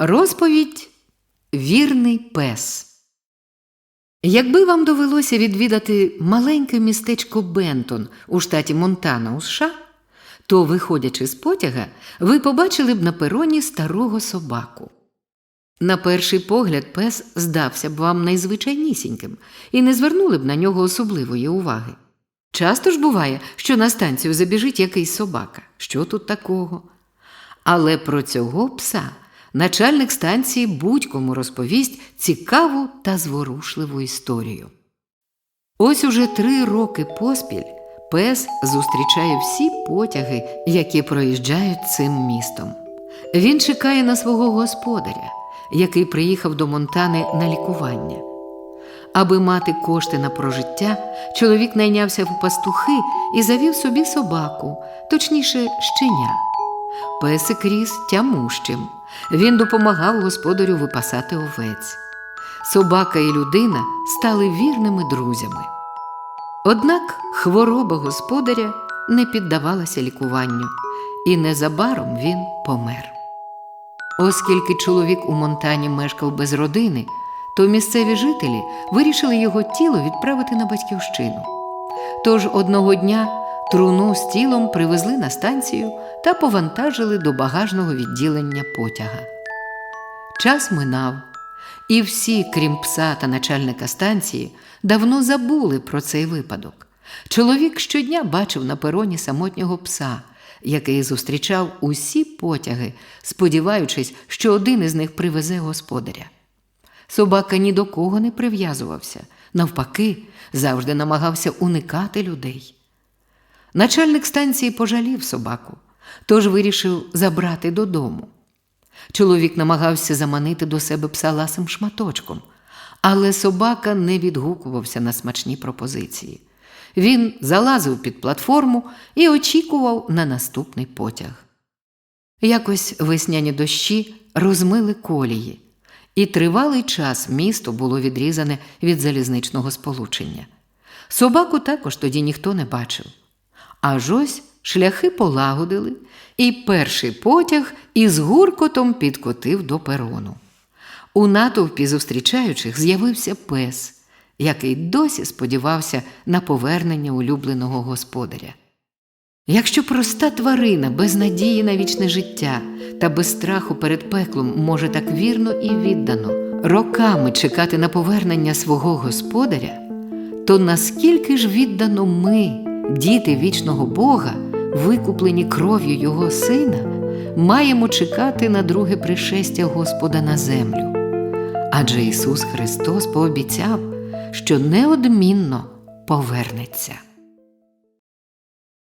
Розповідь Вірний пес. Якби вам довелося відвідати маленьке містечко Бентон у штаті Монтана у США, то, виходячи з потяга, ви побачили б на пероні старого собаку. На перший погляд, пес здався б вам найзвичайнісіньким і не звернули б на нього особливої уваги. Часто ж буває, що на станцію забіжить якийсь собака. Що тут такого? Але про цього пса начальник станції будь-кому розповість цікаву та зворушливу історію. Ось уже три роки поспіль пес зустрічає всі потяги, які проїжджають цим містом. Він чекає на свого господаря, який приїхав до Монтани на лікування. Аби мати кошти на прожиття, чоловік найнявся в пастухи і завів собі собаку, точніше, щеня. Песик ріс тямущим. Він допомагав господарю випасати овець. Собака і людина стали вірними друзями. Однак хвороба господаря не піддавалася лікуванню, і незабаром він помер. Оскільки чоловік у Монтані мешкав без родини, то місцеві жителі вирішили його тіло відправити на батьківщину. Тож одного дня труну з тілом привезли на станцію та повантажили до багажного відділення потяга. Час минав, і всі, крім пса та начальника станції, давно забули про цей випадок. Чоловік щодня бачив на пероні самотнього пса, який зустрічав усі потяги, сподіваючись, що один із них привезе господаря. Собака ні до кого не прив'язувався, навпаки, завжди намагався уникати людей. Начальник станції пожалів собаку, тож вирішив забрати додому. Чоловік намагався заманити до себе пса ласим шматочком, але собака не відгукувався на смачні пропозиції. Він залазив під платформу і очікував на наступний потяг. Якось весняні дощі розмили колії, і тривалий час місто було відрізане від залізничного сполучення. Собаку також тоді ніхто не бачив. Аж ось шляхи полагодили, і перший потяг із гуркотом підкотив до перону. У натовпі зустрічаючих з'явився пес, який досі сподівався на повернення улюбленого господаря. Якщо проста тварина без надії на вічне життя та без страху перед пеклом може так вірно і віддано роками чекати на повернення свого господаря, то наскільки ж віддано ми, діти вічного Бога, викуплені кров'ю Його Сина, маємо чекати на друге пришестя Господа на землю? Адже Ісус Христос пообіцяв, що неодмінно повернеться.